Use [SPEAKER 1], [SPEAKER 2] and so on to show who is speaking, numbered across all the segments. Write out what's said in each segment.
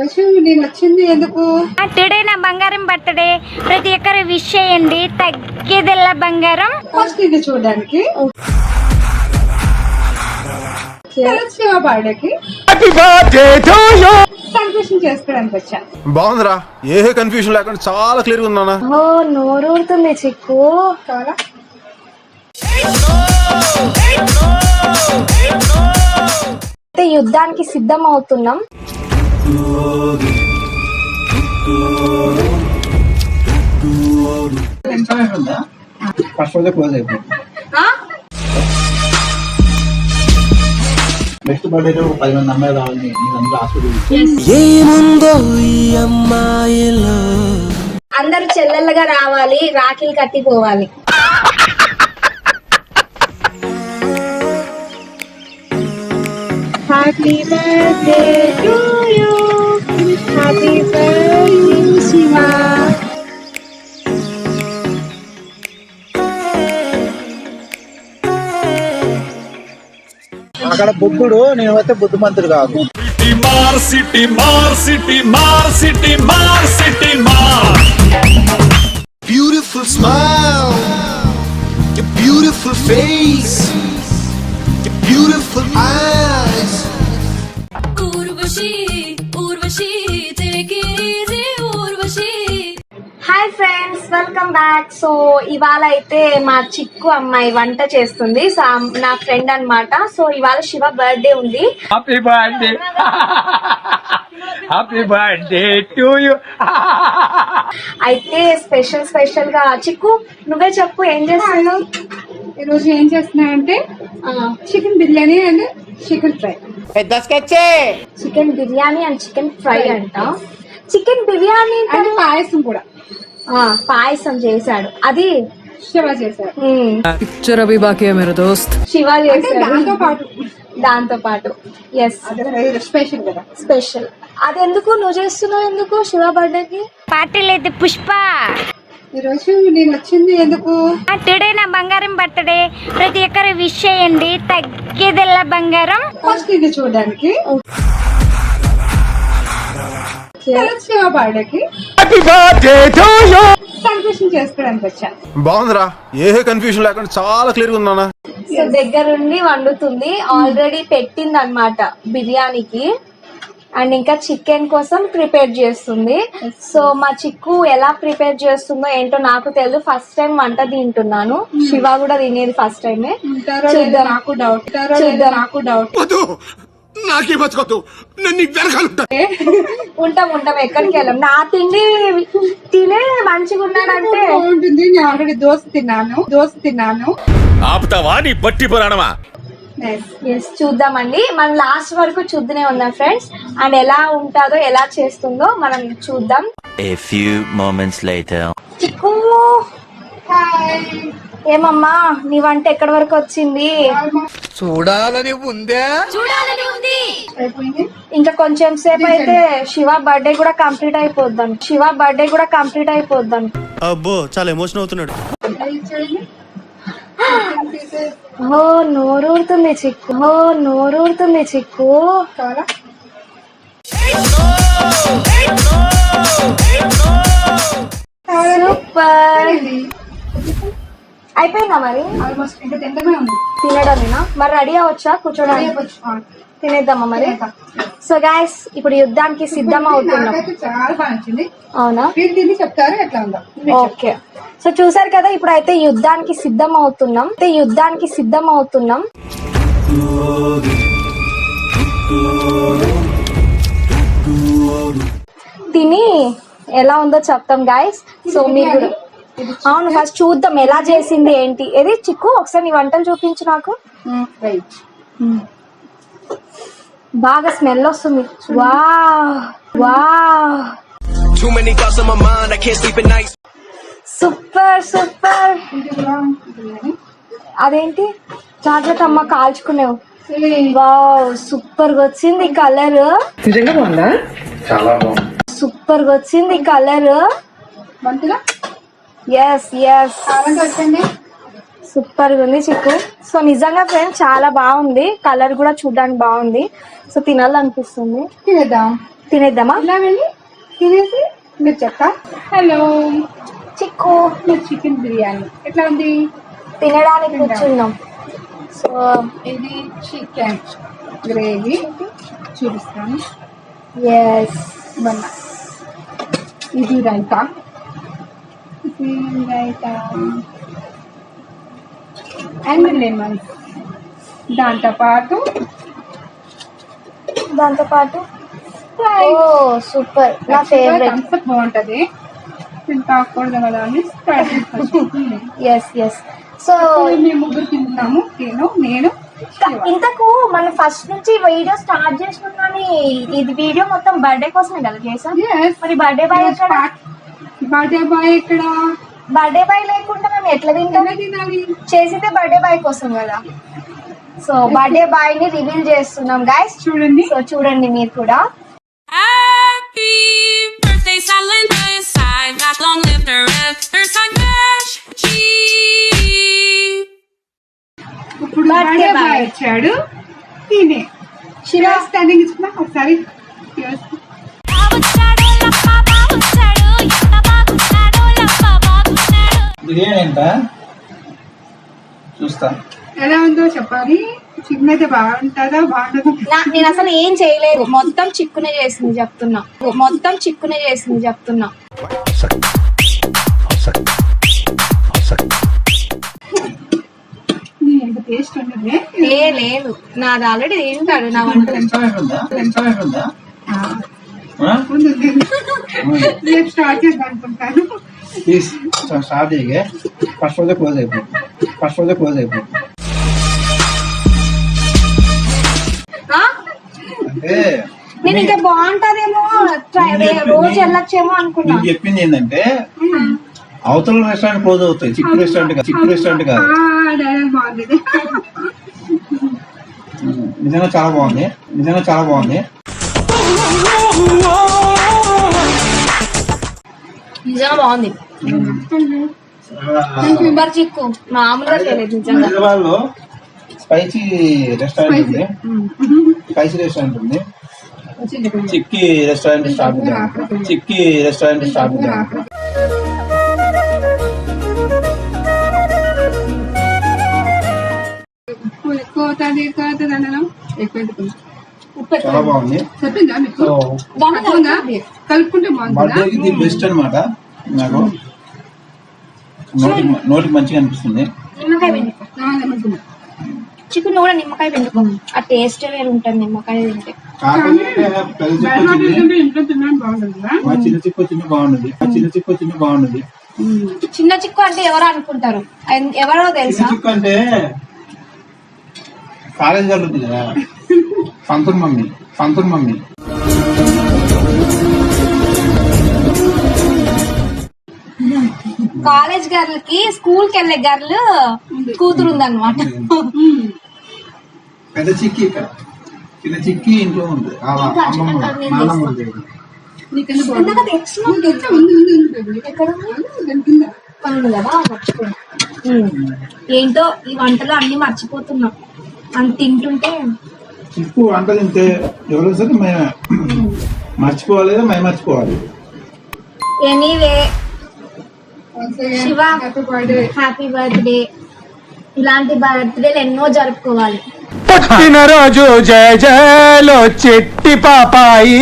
[SPEAKER 1] ఈరోజు నేను వచ్చింది ఎందుకు?
[SPEAKER 2] టుడే నా బంగారం బర్త్డే. ప్రతి ఒక్కరు విష్ చేయండి. తగ్గేదెల్లా బంగారం?
[SPEAKER 1] ఫస్ట్ ఇది చూడడానికి. శివ బర్త్డేకి సెలబ్రేషన్ చేసుకోవడానికి వచ్చా.
[SPEAKER 3] బాగుందిరా. ఏ కన్ఫ్యూజన్ లేకుండా చాలా క్లియర్ ఉందన్నా
[SPEAKER 2] ఓ నోరూరుతుంది చిక్కు.
[SPEAKER 1] కావాలా
[SPEAKER 2] యుద్ధానికి సిద్ధం అవుతున్నాం
[SPEAKER 4] ఫస్ట్ రోజే క్లోజ్ అయిపోయింది నెక్స్ట్ బర్త్డే ఒక పది మంది అమ్మాయిలు రావాలని నేను అందరూ అమ్మాయిలో
[SPEAKER 2] అందరూ చెల్లెళ్ళగా రావాలి రాఖీలు కట్టిపోవాలి.
[SPEAKER 1] Happy birthday to you happy birthday Shiva
[SPEAKER 4] అక్కడ బుద్ధుడు నేను అయితే బుద్ధిమంతుడు కాదు.
[SPEAKER 5] సిటీ మార్ సిటీ మార్ సిటీ మార్ సిటీ మార్ సిటీ మార్
[SPEAKER 6] beautiful smile, your beautiful face, your
[SPEAKER 2] welcome back so ఇవాళ అయితే మా చిక్కు అమ్మాయి వంట చేస్తుంది. సో నా ఫ్రెండ్ అన్నమాట. సో ఇవాళ శివ బర్త్డే ఉంది.
[SPEAKER 5] Happy birthday happy birthday to you
[SPEAKER 2] అయితే స్పెషల్ స్పెషల్గా చిక్కు నువ్వే చెప్పు ఏం చేస్తున్నావు?
[SPEAKER 1] ఈరోజు ఏం చేస్తున్నాయంటే chicken biryani and chicken fry.
[SPEAKER 2] Chicken biryani and chicken fry అంట. చికెన్ బిర్యానీ
[SPEAKER 1] అండ్ పాయసం కూడా.
[SPEAKER 2] పాయసం చేశాడు. అది
[SPEAKER 1] శివ
[SPEAKER 7] చేశాడు. పిక్చర్ అభి బాకీ మీరు దోస్త్
[SPEAKER 2] శివ చేశాడు.
[SPEAKER 1] పాటు.
[SPEAKER 2] దాంతో పాటు. ఎస్
[SPEAKER 1] స్పెషల్ కదా
[SPEAKER 2] స్పెషల్ అది ఎందుకు నువ్వు చేస్తున్నావు ఎందుకు శివ బర్త్డేకి పార్టీలు అయితే పుష్ప.
[SPEAKER 1] ఈరోజు నేను వచ్చింది ఎందుకు?
[SPEAKER 2] టుడే నా బంగారం బర్త్డే ప్రతి ఒక్కరు విష్ చేయండి. తగ్గేదెల్లా బంగారం?
[SPEAKER 1] ఫస్ట్ ఇది చూడడానికి. చేసుకోవడానికి
[SPEAKER 3] బాగుందిరా. ఏ కన్ఫ్యూజన్ లేకుండా చాలా క్లియర్ ఉందన్నా
[SPEAKER 2] సో దగ్గరుండి వండుతుంది. ఆల్రెడీ పెట్టింది అనమాట బిర్యానీకి. అండ్ ఇంకా చికెన్ కోసం ప్రిపేర్ చేస్తుంది. సో మా చిక్కు ఎలా ప్రిపేర్ చేస్తుందో ఏంటో నాకు తెలియదు ఫస్ట్ టైం వంట తింటున్నాను. శివ కూడా తినేది ఫస్ట్ టైమే చూద్దాం.
[SPEAKER 1] నాకు డౌట్
[SPEAKER 2] చూద్దాం.
[SPEAKER 1] నాకు డౌట్
[SPEAKER 6] నాకే బతకొద్దు. నేను నీకు వెనకాలంటా
[SPEAKER 2] ఉంటాం. ఉంటాం ఎక్కడికి వెళ్ళాం? నా తిండి తినే మంచిగా ఉన్నాడంటే
[SPEAKER 1] బాగుంటుంది. నేను ఆల్రెడీ దోశ తిన్నాను. దోశ తిన్నాను.
[SPEAKER 5] ఆపుతావా నీ బట్టి పురాణమా?
[SPEAKER 2] ఎస్ చూద్దామండి. మనం లాస్ట్ వరకు చూద్దనే ఉన్నాం ఫ్రెండ్స్ అండ్ ఎలా ఉంటుందో ఎలా చేస్తుందో మనం చూద్దాం.
[SPEAKER 8] A few moments later.
[SPEAKER 2] చిక్కు. ఏమమ్మా నీ వంట ఎక్కడి వరకు వచ్చింది?
[SPEAKER 9] చూడాలని ఉంది.
[SPEAKER 1] అయిపోయింది?
[SPEAKER 2] ఇంకా కొంచెం సేపు అయితే శివ బర్త్డే కూడా కంప్లీట్ అయిపోద్దాం. శివ బర్త్డే కూడా కంప్లీట్ అయిపోద్దాం.
[SPEAKER 6] అబ్బో చాలా ఎమోషన్ అవుతున్నాడు.
[SPEAKER 2] ఓ నోరూరుతుంది చిక్కు. ఓ నోరూరుతుంది చిక్కు.
[SPEAKER 1] కావాలా?
[SPEAKER 2] అయిపోయిందా మరి?
[SPEAKER 1] ఆల్మోస్ట్ ఇంకా తింటమే ఉంది.
[SPEAKER 2] తినడమేనా? మరి రెడీ అవ్వచ్చా కూర్చోడానికి? తినేద్దామా మరి? సో గాయస్ ఇప్పుడు యుద్ధానికి సిద్ధం అవుతున్నాం.
[SPEAKER 1] నాకైతే చాలా బాగా నచ్చింది.
[SPEAKER 2] అవునా?
[SPEAKER 1] తిని చెప్తారు ఎట్లా ఉందో.
[SPEAKER 2] ఓకే. సో చూసారు కదా ఇప్పుడు అయితే యుద్ధానికి సిద్ధం అవుతున్నాం. అయితే యుద్ధానికి సిద్ధం అవుతున్నాం. తిని ఎలా ఉందో చెప్తాం గాయస్. సో మీరు అవును ఫస్ట్ చూద్దాం ఎలా చేసింది ఏంటి. ఏది చిక్కు? ఒకసారి నీ వంటలు చూపించు నాకు.
[SPEAKER 1] రైట్
[SPEAKER 2] బాగా స్మెల్ వస్తుంది. వా వా
[SPEAKER 6] Too many thoughts on my mind, I can't sleep at night.
[SPEAKER 2] Super super. అదేంటి? జాగ్రత్త అమ్మ కాల్చుకునేవు. వావ్ సూపర్గా వచ్చింది కలర్.
[SPEAKER 7] నిజంగా బాగుందా?
[SPEAKER 4] చాలా బాగుంది.
[SPEAKER 2] సూపర్గా వచ్చింది కలర్.
[SPEAKER 1] మంచిగా
[SPEAKER 2] ఎస్ ఎస్
[SPEAKER 1] వచ్చండి.
[SPEAKER 2] సూపర్గా ఉంది చిక్కు. సో నిజంగా ఫ్రెండ్స్ చాలా బాగుంది. కలర్ కూడా చూడడానికి బాగుంది. సో తినాలనిపిస్తుంది.
[SPEAKER 1] తినేద్దాం.
[SPEAKER 2] తినేద్దామా?
[SPEAKER 1] ఇలా వెళ్ళి తినేసి మీరు చెప్తా. హలో
[SPEAKER 2] చిక్కు.
[SPEAKER 1] మీరు చికెన్ బిర్యానీ. ఎట్లా ఉంది
[SPEAKER 2] తినడానికి కూర్చున్నాం. సో
[SPEAKER 1] ఇది చికెన్ గ్రేవీ. చూపిస్తాను.
[SPEAKER 2] ఎస్
[SPEAKER 1] ఇది రైతా. ఇది రైతా అండ్ లెమన్స్ దాంతో పాటు
[SPEAKER 2] దాంతో పాటు ఓ సూపర్. నా ఫేవరెట్
[SPEAKER 1] థమ్స్అప్ బాగుంటది. నేను తాకూడదు కదా అని
[SPEAKER 2] ఎస్ ఎస్ సో
[SPEAKER 1] మేము ముగ్గురు తింటున్నాము. నేను నేను.
[SPEAKER 2] ఇంతకు మనం ఫస్ట్ నుంచి వీడియో స్టార్ట్ చేసినాం కానీ ఇది వీడియో మొత్తం బర్త్డే కోసమే కదా చేసాం. మరి బర్త్డే బాయ్
[SPEAKER 1] బర్త్డే బాయ్ ఇక్కడ
[SPEAKER 2] బర్త్డే బాయ్ లేకుండా మేము ఎట్లా తింటాం?
[SPEAKER 1] ఎలా తినాలి?
[SPEAKER 2] చేసిందే బర్త్డే బాయ్ కోసం కదా. సో బర్త్డే బాయ్ని రివీల్ చేస్తున్నాం గైస్
[SPEAKER 1] చూడండి.
[SPEAKER 2] సో చూడండి మీరు కూడా.
[SPEAKER 9] Long live the. Sagash G.
[SPEAKER 1] ఇప్పుడు బర్త్డే. బాయ్. వచ్చాడు. తినే శివ. స్టాండింగ్ ఇచ్చుకున్నా ఒకసారి.
[SPEAKER 4] బిర్యానీ ఎంత చూస్తా.
[SPEAKER 1] ఎలా ఉందో చెప్పాలి? చికెన్ అయితే బాగుంటుందా? బాగుంటుందా
[SPEAKER 2] నా- నేను అసలు ఏం చేయలేదు. మొత్తం చిక్కునే చేసింది చెప్తున్నా. మొత్తం చిక్కునే చేసింది చెప్తున్నా.
[SPEAKER 1] టేస్ట్ ఉండదు
[SPEAKER 2] ఏ లేదు. నాది ఆల్రెడీ తింటాడు. నా వంట
[SPEAKER 1] స్టార్ట్ చేద్దాం అనుకుంటాను.
[SPEAKER 4] స్టార్ట్ చేయగే ఫస్ట్ రోజే క్లోజ్ అయిపోతుంది ఫస్ట్ రోజే క్లోజ్ అయిపోతుంది? అంటే
[SPEAKER 2] నేను ఇంకా బాగుంటదేమో రోజు వెళ్ళొచ్చేమో అనుకున్నా
[SPEAKER 4] నీకు చెప్పింది ఏంటంటే అవతల రెస్టారెంట్ క్లోజ్ అవుతాయి చిక్కు రెస్టారెంట్ కాదు చిక్కు రెస్టారెంట్ కాదు నిజంగా చాలా బాగుంది నిజంగా చాలా బాగుంది
[SPEAKER 2] నిజంగా బాగుంది. మరి చిక్కు మామూలుగా తెలియదు నిజంగా.
[SPEAKER 4] హైదరాబాద్లో స్పైసీ రెస్టారెంట్ ఉంది. స్పైసీ రెస్టారెంట్ ఉంది. Chikki restaurant start Chikki restaurant start
[SPEAKER 1] ఎక్కువ
[SPEAKER 2] ఎక్కువ.
[SPEAKER 4] చాలా బాగుంది.
[SPEAKER 1] చెప్పిందా. కలుపుకుంటే
[SPEAKER 4] బెస్ట్ అన్నమాట. నాకు నోటికి నోటికి మంచిగా అనిపిస్తుంది.
[SPEAKER 2] నిమ్మకాయ పిండుకో. చికెన్ కూడా నిమ్మకాయ పిండుకో. ఆ టేస్ట్ వేరు ఉంటుంది నిమ్మకాయ తింటే.
[SPEAKER 4] చిన్న చిక్కు వచ్చింది చిన్న చిక్కు వచ్చింది బాగుంది
[SPEAKER 2] చిన్న చిక్కు అంటే ఎవరు అనుకుంటారు? ఎవరో తెలుసా?
[SPEAKER 4] చిక్కు అంటే కాలేజ్ జరుగుతుంది కదా. Santoor mummy. Santoor mummy.
[SPEAKER 2] College గర్ల్కి స్కూల్కి వెళ్ళే గర్ల్ కూతురు ఉందన్నమాట
[SPEAKER 4] పెద్ద చిక్కి ఇక్కడ. చిన్న చిక్కి ఇంట్లో ఉంది.
[SPEAKER 2] పనులు కదా. ఏంటో ఈ వంటలు అన్ని మర్చిపోతున్నాం. అని తింటుంటే
[SPEAKER 4] చిక్కు వంట తింటే ఎవరు సరే మేము. మర్చిపోవాలి మేము మర్చిపోవాలి.
[SPEAKER 2] ఎనీవే శివ. హ్యాపీ బర్త్డే ఇలాంటి బర్త్డేలు ఎన్నో జరుపుకోవాలి.
[SPEAKER 5] పుట్టినరోజు జయ జయలో చెట్టి పాపాయి.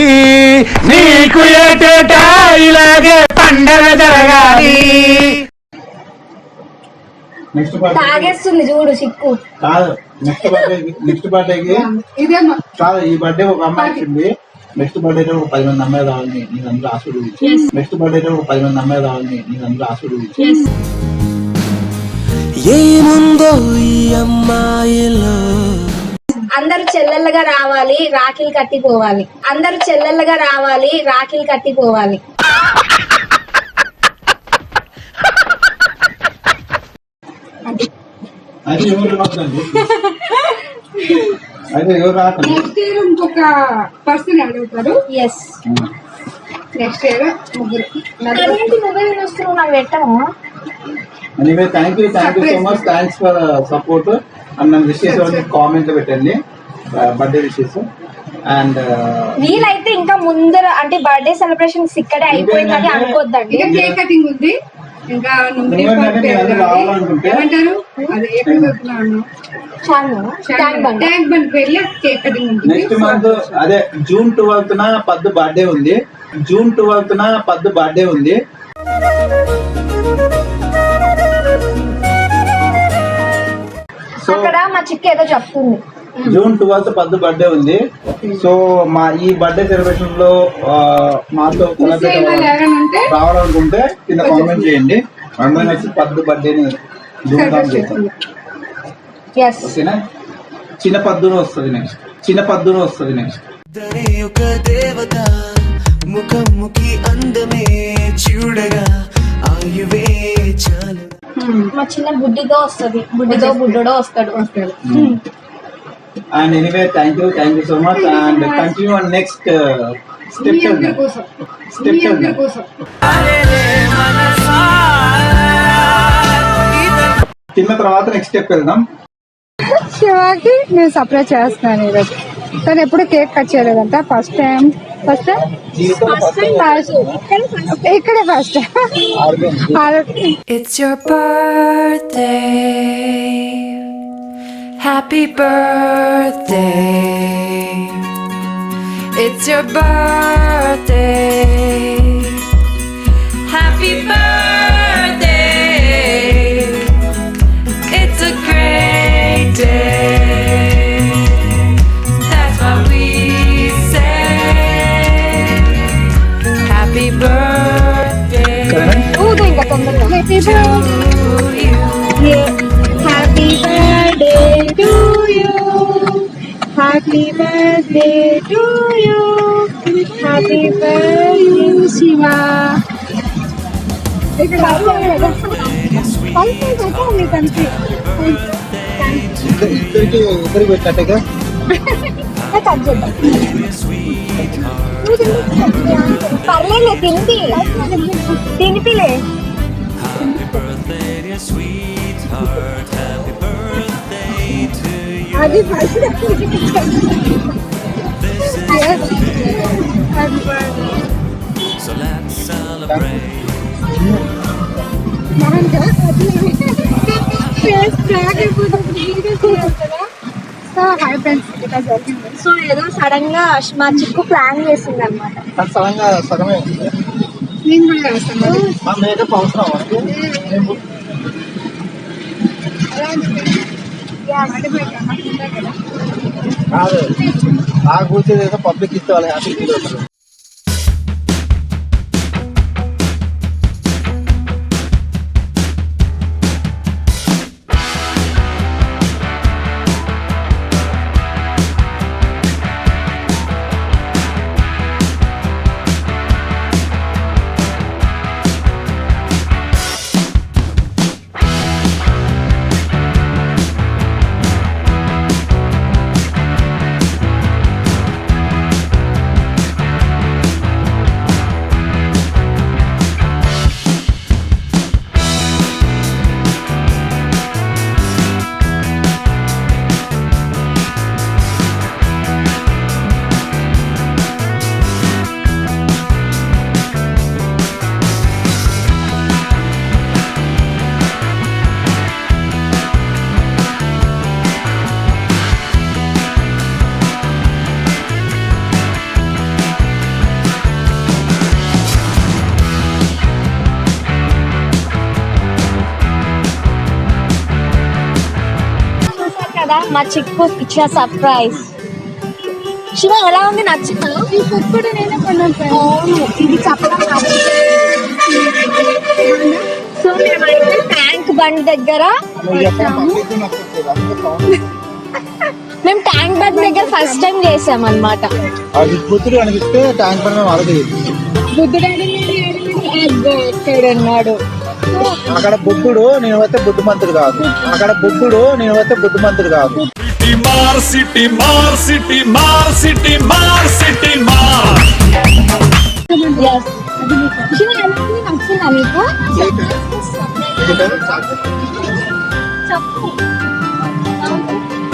[SPEAKER 5] నీకు ఏటేటా ఇలాగే పండగ జరగాలి.
[SPEAKER 4] నెక్స్ట్ బర్త్డే
[SPEAKER 2] తాగేస్తుంది చూడు చిక్కు.
[SPEAKER 4] కాదు నెక్స్ట్ బర్త్డే నెక్స్ట్ బర్త్డేకి
[SPEAKER 1] ఇదే
[SPEAKER 4] కాదు ఈ బర్త్డే ఒక అమ్మాయి వచ్చింది. నెక్స్ట్ బర్త్డే ఒక పది మంది అమ్మాయి రావాలని నేను అందరూ ఆశీర్వదించి నెక్స్ట్ బర్త్డే ఒక పది మంది అమ్మాయి రావాలని నేను అందరూ ఆశీర్వదించి
[SPEAKER 6] ఏముందో ఈ అమ్మాయిలో
[SPEAKER 2] అందరూ చెల్లెళ్ళగా రావాలి రాఖీలు కట్టిపోవాలి. అందరూ చెల్లెళ్ళగా రావాలి రాఖీలు కట్టిపోవాలి.
[SPEAKER 4] అయితే
[SPEAKER 1] నెక్స్ట్ ఇయర్ ఇంకొక పర్సన్ అడుగుతారు.
[SPEAKER 2] ఎస్
[SPEAKER 1] నెక్స్ట్ ఇయర్ ముగ్గురు
[SPEAKER 2] అదేంటి నువ్వే వస్తున్నావు నాకు పెట్టము
[SPEAKER 4] anyway thank you thank you so much thanks for support and నన్ను విషెస్ కామెంట్ పెట్టండి. బర్త్డే విషెస్ అండ్
[SPEAKER 2] వీలైతే ఇంకా ముందర అంటే బర్త్డే సెలబ్రేషన్స్ ఇక్కడే అయిపోయిందని అనుకోద్దండి.
[SPEAKER 1] కేక్ కటింగ్ ఉంది. ఇంకా ఏమంటారు? అదే ఎక్కడ వెళ్తున్నాను
[SPEAKER 2] చాలు ట్యాంక్ బండ్.
[SPEAKER 1] ట్యాంక్ బండ్ వెళ్ళి కేక్ కటింగ్ ఉంటుంది.
[SPEAKER 4] నెక్స్ట్ మంత్ అదే జూన్ ట్వెల్త్ న పద్దు బర్త్డే ఉంది. జూన్ ట్వెల్త్ న పద్దు బర్త్డే ఉంది.
[SPEAKER 2] అక్కడ మా చిక్క ఏదో చెప్తుంది.
[SPEAKER 4] జూన్ ట్వెల్త్ పద్దు బర్త్డే ఉంది. సో మా ఈ బర్త్డే సెలబ్రేషన్లో మాతో రావాలనుకుంటే కింద కామెంట్ చేయండి. అందరం వచ్చి పద్దు బర్త్డేని ధూమ్ధామ్ ఓకేనా? చిన్న పద్దును వస్తుంది నెక్స్ట్ చిన్న పద్దును వస్తుంది నెక్స్ట్
[SPEAKER 6] ఒక దేవత ముఖముఖి అందమే చూడగా ఆయువే చాలు.
[SPEAKER 2] మా చిన్న బుడ్డితో వస్తుంది. బుడ్డితో బుడ్డోడో వస్తాడు.
[SPEAKER 4] And anyway thank you thank you so much and continue and next తిన్న తర్వాత నెక్స్ట్ స్టెప్ వెళ్దాం.
[SPEAKER 1] శివాకి నేను సర్ప్రైజ్ చేస్తున్నాను ఈరోజు. తను ఎప్పుడు కేక్ కట్ చేయలేదంట. ఫస్ట్ టైం ఫస్ట్ టైం ఇక్కడే first
[SPEAKER 9] It's your birthday. Happy birthday. It's your birthday. Happy birthday. It's a great day. Happy birthday.
[SPEAKER 2] Happy birthday
[SPEAKER 9] to you.
[SPEAKER 2] Happy birthday to you. Happy birthday to you happy birthday Shiva
[SPEAKER 4] ఇద్దరికి ఇద్దరికి పెట్టినట్టుగా
[SPEAKER 2] పర్లేదు తినిపి తినిపిలే అది first
[SPEAKER 1] so hi friends ఇలా జరిగింది
[SPEAKER 2] so ఏదో సడన్గా మా చిక్కు ప్లాన్ చేసింది అనమాట
[SPEAKER 4] సడన్గా సగమే ఉంది.
[SPEAKER 1] నేను కూడా చేస్తాను మరి.
[SPEAKER 4] మా మేకప్ అవసరం అంటే కాదు ఆ కూర్చొని ఏదో పబ్లిక్ ఇస్తే వాళ్ళు హ్యాపీ ఫీల్ అవుతారు
[SPEAKER 2] మా చిక్కు ఇచ్చిన సర్ప్రైజ్ శివ ఎలా ఉంది నచ్చిందా
[SPEAKER 1] ఈ ఫుడ్ కూడా నేనే కొన్నాను.
[SPEAKER 2] అవును ఇది చెప్పడం సో మేమైతే ట్యాంక్ బండ్ దగ్గర మేము ట్యాంక్ బండ్ దగ్గర ఫస్ట్ టైం చేసాం అనమాట
[SPEAKER 4] అది కూతురు అనిపిస్తే ట్యాంక్ అరగదు
[SPEAKER 1] బుద్ధుడాడి
[SPEAKER 2] ఇక్కడ ఉన్నాడు
[SPEAKER 4] అక్కడ బుద్ధుడు నేను వస్తే బుద్ధిమంతుడు కాదు. అక్కడ బుద్ధుడు నేను వస్తే బుద్ధిమంతుడు కాదు.
[SPEAKER 5] సిటీ మార్ సిటీ మార్ సిటీ మార్ సిటీ మార్ సిటీ మార్
[SPEAKER 2] శివ ఎలా ఉంది నచ్చిందా మీకు చెప్పు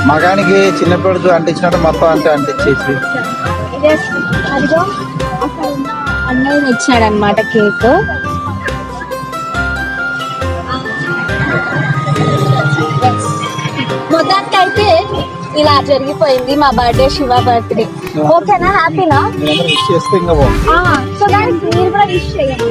[SPEAKER 4] మగానికి చిన్నప్పుడు అంటించినట్టు మొత్తం అంటే అంటించేసి
[SPEAKER 2] అన్నయ్య తెచ్చాడనమాట కేక్. ఇలా జరిగిపోయింది మా బర్త్డే శివ బర్త్డే ఓకేనా హ్యాపీనా సో మీరు కూడా విష్ చేయండి.